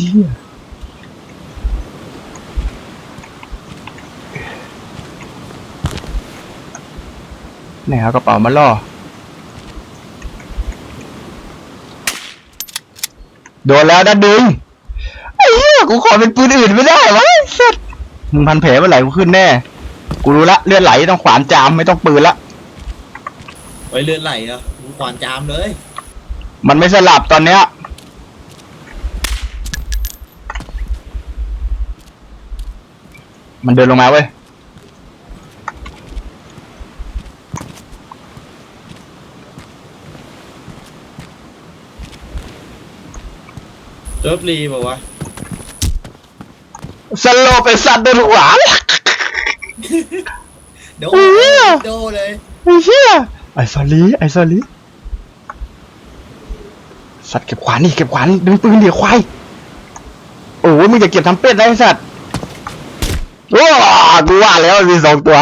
เหี้ยไหนเอากระเป๋ามาล่อ โดนแล้วนะดึงไอ้เหี้ยกูขอเป็นปืนอื่นไม่ได้วะไอ้สัสมึงพันแผลเมื่อไหร่กูขึ้นแน่ กูรู้ละเลือดไหลต้องขวานจามไม่ต้องปืนละ ไว้เลือดไหลเหรอะกูขวานจามเลย มันไม่สลับตอนเนี้ย มันเดินลงมาเว้ย เซิร์ฟรีบอกว่าสโลว์ไปสัตว์โดนหัวโดเหี้ยโดเลย ไอ้เหี้ยไอ้ซอรี่ไอ้ซอรี่สัตว์เก็บขวานนี่เก็บขวานดึงปืนเดี๋ยวควายโอ้ยมึงจะเก็บทำเป็ดนะไอ้สัตว์ ว้ากูว่าแล้วมันมีสองตัว